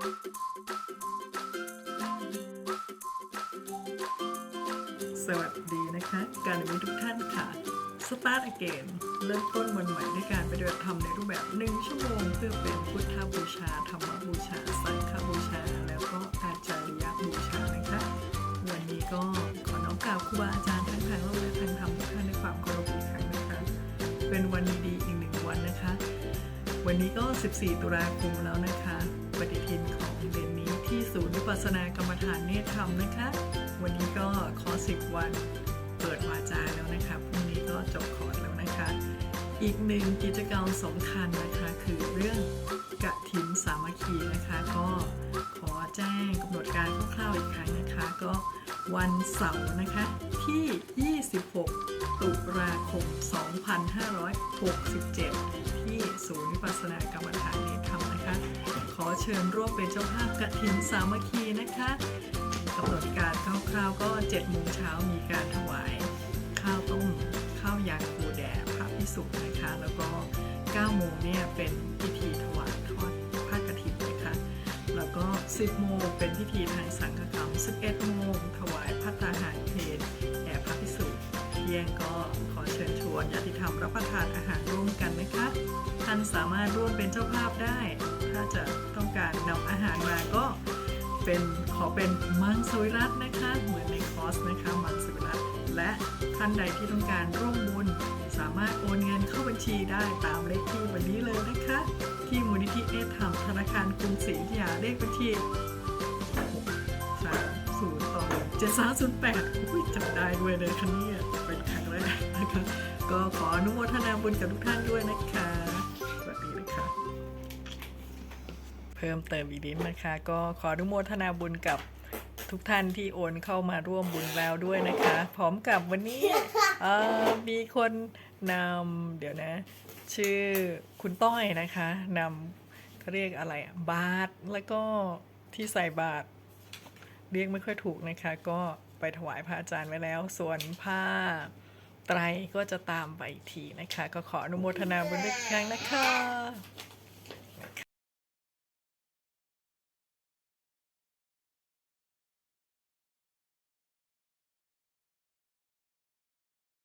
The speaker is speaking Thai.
สวัสดีนะคะ การมีทุกท่านค่ะ Start Again เริ่มต้นวันใหม่ด้วยการไปฏิบัติธรรมในรูปแบบ 1 ชั่วโมง เพื่อเป็นพุทธบูชา ธรรมบูชา สังฆบูชา แล้วก็อาจาริยบูชานะคะ วันนี้ก็ขอน้อมกราบครูบาอาจารย์ทั้งทางโลกและทางธรรมทุกท่านในความเคารพอีกครั้งนะคะ เป็นวันดีๆอีกหนึ่งวันนะคะ วันนี้ก็ 14 ตุลาคมแล้วนะ ปัสสนากรรมฐานเนตรธรรมนะคะ วันนี้ก็คอร์ส10วันเปิดวาจาแล้วนะคะพรุ่งนี้ก็จบคอร์สแล้วนะคะ อีกหนึ่งกิจกรรมสำคัญนะคะ คือเรื่องกะถินสามัคคีนะคะ ก็ขอแจ้งกำหนดการคร่าวๆอีกครั้งนะคะ ก็วันเสาร์นะคะที่ 26 ตุลาคม 2567 อเชิญร่วมเป็นเจ้าภาพกะถินสามัคคีนะคะกำหนดการคร่าวๆก็7โมงเช้ามีการถวายข้าวต้มข้าวยางคูแด่พระพิสุนะคะ แล้วก็9โมงเนี่ยเป็นพิธีถวายทอดผ้ากฐินนะคะแล้วก็ 10โมงเป็นพิธีทางสังฆกรรม 11โมงถวายพัตตาหารเพลแด่พระพิสุเที่ยงก็ขอเชิญชวนญาติธรรมรับประทานอาหารร่วมกันนะคะท่านสามารถร่วมเป็นเจ้าภาพได้ เป็นขอเป็นมังสวิรัตนะคะ เหมือนในคอร์สนะคะมังสวิรัตและท่านใดที่ต้องการร่วมบุญ สามารถโอนเงินเข้าบัญชีได้ตามเลขที่วันนี้เลยนะคะ ที่มูลนิธิเอธรรมธนาคารกรุงศรีอยุธยาเลขบัญชีสามศูนย์ต่อเจ็ดสามศูนย์แปดอุ้ยจำได้ด้วยเลยคะเนี่ยเป็นครั้งแรกนะคะก็ขออนุโมทนาบุญกับทุกท่านด้วยนะคะ เพิ่มเติมอีกนิดนะคะ ก็ขออนุโมทนาบุญกับทุกท่านที่โอนเข้ามาร่วมบุญแล้วด้วยนะคะ พร้อมกับวันนี้เอ่อมีคนนำเดี๋ยวนะ ชื่อคุณต้อยนะคะนำเขาเรียกอะไรอะบาทแล้วก็ที่ใส่บาทเรียกไม่ค่อยถูกนะคะ ก็ไปถวายพระอาจารย์ไว้แล้ว ส่วนผ้าไตรก็จะตามไปอีกทีนะคะ ก็ขออนุโมทนาบุญด้วยอีกครั้งนะคะ